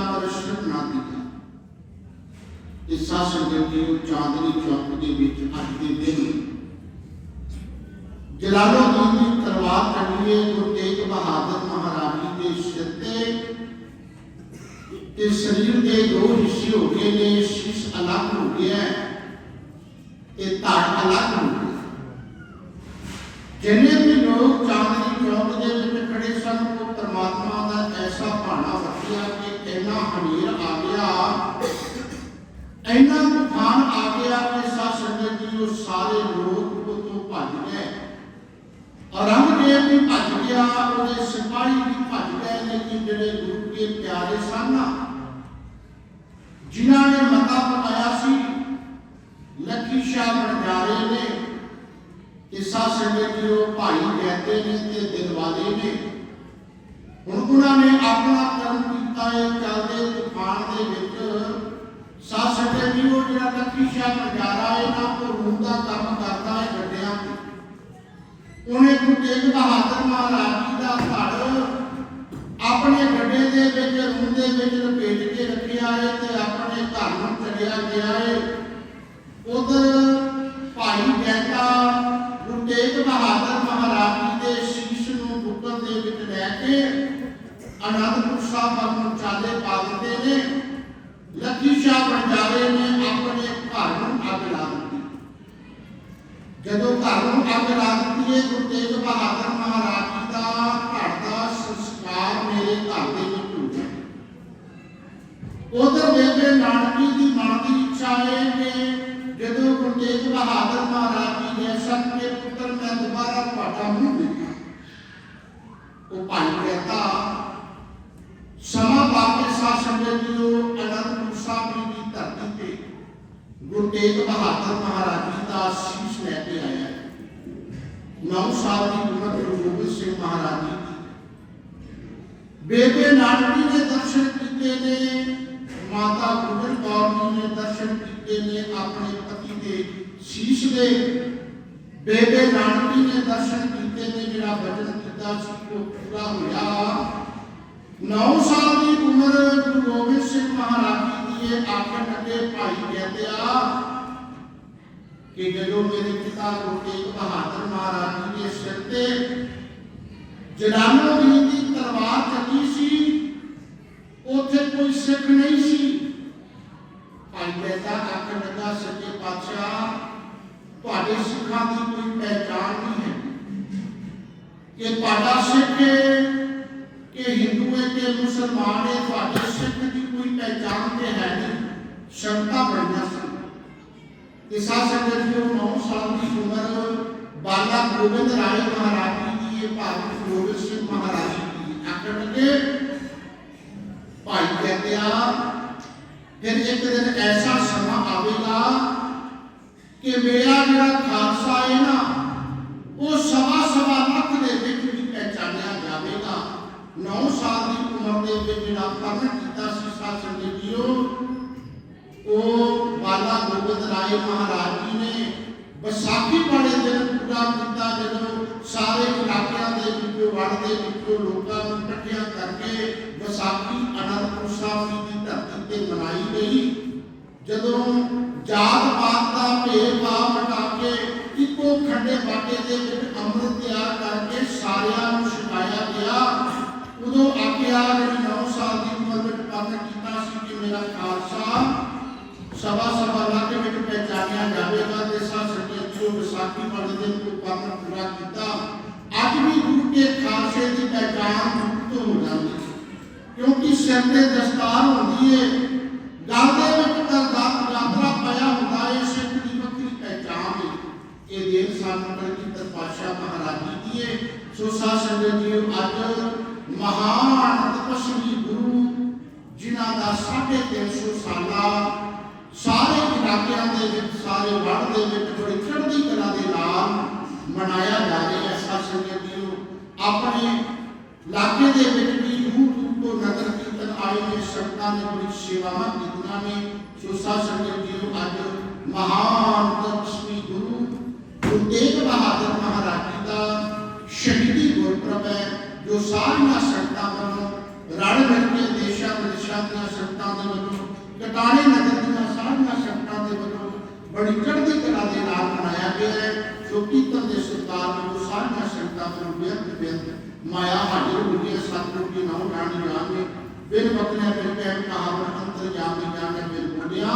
ਪ੍ਰਸ਼ਨ ਬਣਾ ਦਿੱਤਾ ਇਸ ਸੰਗਤ ਜੀ ਨੂੰ ਚਾਂਦਨੀ ਚੌਕ ਦੇ ਵਿੱਚ ਅੱਜ ਦੇ ਦਿਨ ਜਲਾਲਉਦੀਨ ਦੀ ਤਲਵਾਰ ਚੜੀਏ ਗੁਰੂ ਤੇਗ ਬਹਾਦਰ ਮਹਾਰਾਜ ਜੀ ਦੇ ਸਿਰ ਤੇ ਤੇ ਸਰੀਰ ਦੇ ਦੋ ਹਿੱਸੇ ਹੋ ਗਏ ਨੇ ਸ਼ੀਸ਼ ਅਲੱਗ ਹੋ ਗਿਆ ਹੈ, ਤੇ ਧੜ ਅਲੱਗ ਹੋ ਗਿਆ ਜਿੰਨੇ ਵੀ ਲੋਕ ਚਾਂਦਨੀ ਸਾਰੇ ਲੋਕ ਉਤੋਂ ਭੱਜ ਗਏ। ਔਰੰਗਜ਼ੇਬ ਵੀ ਭੱਜ ਗਿਆ, ਉਹਦੇ ਸਿਪਾਹੀ ਵੀ ਭੱਜ ਗਏ ਲੇਕਿਨ ਜਿਹੜੇ ਗੁਰੂ ਦੇ ਪਿਆਰੇ ਸਨ ਜਿਨ੍ਹਾਂ ਨੇ ਮਤਾ ਪਕਾਇਆ ਸੀ, ਲੱਖੀ ਸ਼ਾਹ ਬਣਜਾਰੇ ਨੇ ਇਸਾ ਸੰਗਤ ਭਾਈ ਕਹਿੰਦੇ ਨੇ ਤੇ ਦਿਲਵਾਲੇ ਨੇ। ਹੁਣ ਉਹਨਾਂ ਨੇ ਆਪਣਾ ਕਰਮ ਕੀਤਾ ਹੈ ਚੱਲਦੇ ਤੂਫਾਨ ਦੇ ਵਿੱਚ ਸਾਧ ਸੰਗਤ ਜੀ ਉਹ ਜਿਹੜਾ ਲੱਖੀ ਸ਼ਾਹ ਹੈ ਨਾ ਉਹ ਦਾ ਕੰਮ ਕਰਦਾ ਹੈ ਗੱਡਿਆਂ ਉਹਨੇ ਗੁਰੂ ਤੇਗ ਬਹਾਦਰ ਮਹਾਰਾਜ ਜੀ ਦਾ ਧੜ ਆਪਣੇ ਗੱਡੇ ਦੇ ਵਿੱਚ ਰੂਮ ਦੇ ਵਿੱਚ ਲਪੇਟ ਕੇ ਰੱਖਿਆ ਹੈ ਤੇ ਆਪਣੇ ਘਰ ਨੂੰ ਚਲਿਆ ਗਿਆ ਹੈ। ਉਧਰ ਭਾਈ ਜੈਤਾ ਗੁਰੂ ਤੇਗ ਬਹਾਦਰ ਮਹਾਰਾਜ ਜੀ ਦੇ ਸ਼ੀਸ਼ ਨੂੰ ਬੁੱਕਲ ਦੇ ਵਿੱਚ ਲੈ ਕੇ ਅਨੰਦਪੁਰ ਸਾਹਿਬ ਵੱਲ ਨੂੰ ਚਾਲੇ ਪਾ ਦਿੰਦੇ ਨੇ। ਲੱਖੀ ਸ਼ਾਹ ਬੰਜਾਰੇ ਨੇ ਆਪਣੇ ਘਰ ਨੂੰ ਅੱਗ ਲਾ ਦਿੱਤੀ। ਜਦੋਂ ਘਰ ਨੂੰ ਅੱਗ ਲਾ ਦਿੱਤੀ ਗੁਰੂ ਤੇਗ ਬਹਾਦਰ ਮਹਾਰਾਜ ਜੀ ਦਾ ਘਰ ਦਾ ਸੰਸਕਾਰ ਮੇਰੇ ਘਰ ਦੇ ਵਿੱਚ ਹੋ ਗਿਆ। ਉਧਰ ਬੇਬੇ ਨਾਨਕੀ ਦੀ ਮਨ ਦੀ ਇੱਛਾ ਹੈ ਕਿ ਜਦੋਂ ਗੁਰੂ ਤੇਗ ਬਹਾਦਰ ਮਹਾਰਾਜ ਜੀ ਨੇ ਸਭ ਕੇ ਪੁੱਤਰ ਮੈਂ ਦੁਬਾਰਾ ਤੁਹਾਡਾ ਮੂੰਹ ਦੇਖਾਂ। ਉਹ ਭਾਈ ਕਹਿੰਦਾ, ਸਮਾਂ ਬਾਕੀ ਸਾਧ ਸੰਗਤ ਜੀਓ ਅਨੰਦਪੁਰ ਸਾਹਿਬ ਜੀ ਦੀ ਧਰਤੀ ਤੇ ਗੁਰੂ ਤੇਗ ਬਹਾਦਰ ਮਹਾਰਾਜ ਜੀ ਦਾ ਸੀਸ ਲੈ ਕੇ ਆਇਆ ਨੌ ਸਾਲ ਦੀ ਉਮਰ ਗੁਰੂ ਗੋਬਿੰਦ ਸਿੰਘ ਮਹਾਰਾਜ ਜੀ ਬੇਬੇ ਨਾਨਕੀ ਨੇ ਦਰਸ਼ਨ ਕੀਤੇ ਨੇ, ਮਾਤਾ ਗੁਜਰ ਕੌਰ ਜੀ ਨੇ ਦਰਸ਼ਨ ਕੀਤੇ ਨੇ ਆਪਣੇ ਪਤੀ ਦੇ ਸੀਸ ਦੇ। ਬੇਬੇ ਨਾਨਕੀ ਨੇ ਦਰਸ਼ਨ ਕੀਤੇ ਨੇ, ਜਿਹੜਾ ਵਚਨ ਕੀਤਾ ਸੀ, ਉਹ ਪੂਰਾ ਹੋਇਆ। 9 ਸਾਲ ਮਹਾਰਾਜ ਆਖਣ ਲੱਗੇ, ਭਾਈ ਕਹਿੰਦੇ ਕਿ ਜਦੋਂ ਮੇਰੇ ਪਿਤਾ ਗੁਰੂ ਤੇਗ ਬਹਾਦਰ ਮਹਾਰਾਜ ਜੀ ਦੇ ਸਿਰ ਤੇ ਜਲਾਲਉਦੀਨ ਦੀ ਤਲਵਾਰ ਚੱਲੀ ਸੀ, ਉੱਥੇ ਕੋਈ ਸਿੱਖ ਨਹੀਂ ਸੀ। ਭਾਈ ਕਹਿੰਦਾ, ਆਖਣ ਲੱਗਾ, ਸੱਚੇ ਪਾਤਸ਼ਾਹ, ਤੁਹਾਡੇ ਸਿੱਖਾਂ ਦੀ ਕੋਈ ਪਹਿਚਾਣ ਨਹੀਂ ਹੈ ਕਿ ਤੁਹਾਡਾ ਸਿੱਖ ਹੈ, ਕਿ ਹਿੰਦੂ ਹੈ, ਕਿ ਮੁਸਲਮਾਨ ਹੈ, ਤੁਹਾਡੇ ਸਿੱਖ ਦੀ ਕੋਈ ਪਹਿਚਾਣ ਤੇ ਹੈ ਨਹੀਂ ਸ਼ਰਤਾਂ ਬੜੀਆਂ ਸਨ ਕਿ ਸਾਧ ਸੰਗਤ ਜੀ ਉਹ 9 ਸਾਲ ਦੀ ਉਮਰ ਬਾਲਾ ਗੋਬਿੰਦ ਰਾਏ ਮਹਾਰਾਜ ਜੀ ਦੀ ਇਹ ਭਾਰਤ ਗੋਬਿੰਦ ਸਿੰਘ ਮਹਾਰਾਜ ਜੀ ਦੀ ਆਖਣ ਲੱਗੇ ਭਾਈ ਕਹਿੰਦੇ ਆ ਫਿਰ ਇੱਕ ਦਿਨ ਐਸਾ ਸਮਾਂ ਆਵੇਗਾ ਕਿ ਮੇਰਾ ਜਿਹੜਾ ਖਾਲਸਾ ਹੈ ਨਾ ਉਹ ਸਵਾ ਸਵਾ ਲੱਖ ਦੇ ਵਿੱਚ ਵੀ ਉਹ ਬਾਲਾ ਗੋਬਿੰਦ ਰਾਏ ਮਹਾਰਾਜ ਜੀ ਨੇ ਵਿਸਾਖੀ ਵਾਲੇ ਦਿਨ ਪੂਰਾ ਕੀਤਾ, ਜਦੋਂ ਸਾਰੇ ਇਲਾਕਿਆਂ ਦੇ ਵਿੱਚੋਂ ਵੜ ਦੇ ਵਿੱਚੋਂ ਲੋਕਾਂ ਨੂੰ ਇਕੱਠਿਆਂ ਕਰਕੇ ਵਿਸਾਖੀ ਅਨੰਦਪੁਰ ਸਾਹਿਬ ਜੀ ਦੀ ਧਰਤੀ ਤੇ ਮਨਾਈ ਗਈ। ਜਦੋਂ ਜਾਤ ਪਾਤ ਦਾ ਭੇਦਭਾਵ ਮਿਟਾ ਕੇ ਇੱਕੋ ਖੰਡੇ ਬਾਟੇ ਦੇ ਵਿੱਚ ਅੰਮ੍ਰਿਤ ਤਿਆਰ ਕਰਕੇ ਸਾਰਿਆਂ ਨੂੰ ਛਕਾਇਆ ਗਿਆ, ਉਦੋਂ ਆਖਿਆ ਜਿਹੜੀ 9 ਸਾਲ ਦੀ ਉਮਰ ਵਿੱਚ ਪਰਨ ਕੀਤਾ ਸੀ ਕਿ ਮੇਰਾ ਖਾਲਸਾ ਸਭਾ ਸਭਾ ਲੱਖ ਵਿੱਚ ਪਹਿਚਾਨਿਆ ਜਾਵੇਗਾ ਤੇ ਸਾਧ ਸੰਗਤ ਜੋ ਵਿਸਾਖੀ ਵਾਲੇ ਦਿਨ ਨੂੰ ਪਰਨ ਪੂਰਾ ਕੀਤਾ ਅੱਜ ਵੀ ਗੁਰੂ ਕੇ ਖਾਲਸੇ ਦੀ ਪਹਿਚਾਨ ਮੁਕਤ ਹੋ ਜਾਂਦੀ ਹੈ ਕਿਉਂਕਿ ਸਿਰ ਤੇ ਦਸਤਾਰ ਹੁੰਦੀ ਹੈ ਗਲ ਦੇ ਵਿੱਚ ਦਰਦਾਤ ਯਾਤਰਾ ਪਾਇਆ ਹੁੰਦਾ ਹੈ ਸਿੱਖ ਦੀ ਵੱਖਰੀ ਪਹਿਚਾਨ ਹੈ ਇਹ ਦੇਵ ਸਾਨੂੰ ਕਲਗੀਧਰ ਪਾਤਸ਼ਾਹ ਮਹਾਰਾਜ ਜੀ ਦੀ ਹੈ ਸੋ ਸਾਧ ਸੰਗਤ ਜੀ ਅੱਜ ਮਹਾਨ ਤਪਸਵੀ ਗੁਰੂ ਜਿਨ੍ਹਾਂ ਦਾ 350 ਸਾਲਾ ਸਾਰੇ ਇਲਾਕਿਆਂ ਦੇ ਵਿੱਚ ਸਾਰੇ ਵੜ ਦੇ ਵਿੱਚ ਬੜੀ ਚੜ੍ਹਦੀ ਕਲਾ ਦੇ ਨਾਲ ਮਨਾਇਆ ਜਾ ਰਿਹਾ ਹੈ ਸਾਧ ਸੰਗਤ ਜੀ ਆਪਣੇ ਇਲਾਕੇ ਦੇ ਵਿੱਚ ਵੀ ਦੂਰ ਦੂਰ ਤੋਂ ਨਗਰ ਕੀਰਤਨ ਆਏ ਨੇ ਸੰਗਤਾਂ ਨੇ ਬੜੀ ਸੇਵਾਵਾਂ ਕੀਤੀਆਂ ਨੇ ਸੋ ਸਾਧ ਸੰਗਤ ਜੀ ਅੱਜ ਮਹਾਨ ਤਪਸਵੀ ਗੁਰੂ ਗੁਰੂ ਤੇਗ ਬਹਾਦਰ ਮਹਾਰਾਜ ਜੀ ਦਾ ਸ਼ਹੀਦੀ ਗੁਰਪੁਰਬ ਹੈ ਜੋ ਸਾਰੀਆਂ ਸੰਗਤਾਂ ਵੱਲੋਂ ਰਲ ਮਿਲ ਕੇ ਦੇਸ਼ਾਂ ਵਿਦੇਸ਼ਾਂ ਦੀਆਂ ਸੰਗਤਾਂ ਦੇ ਵੱਲੋਂ ਕਟਾਣੇ ਨਗਰ ਦੀਆਂ ਸਾਰੀਆਂ ਸੰਗਤਾਂ ਦੇ ਵੱਲੋਂ ਬੜੀ ਚੜ੍ਹਦੀ ਕਲਾ ਦੇ ਨਾਲ ਮਨਾਇਆ ਗਿਆ ਹੈ ਜੋ ਕੀਰਤਨ ਦੇ ਸਰਕਾਰ ਨੂੰ ਸਾਰੀਆਂ ਸੰਗਤਾਂ ਨੂੰ ਮਾਇਆ ਹਾਜ਼ਰ ਹੋਈ ਹੈ ਸਤਿਗੁਰੂ ਜੀ ਨਾਮ ਰਾਣੀ ਰਾਮ ਬਿਨ ਬਕਨੇ ਬਿਨ ਕਹਿ ਕਹਾਵਤ ਅੰਤਰ ਜਾਮ ਜਾਣੇ ਬਿਨ ਮੁੰਡਿਆ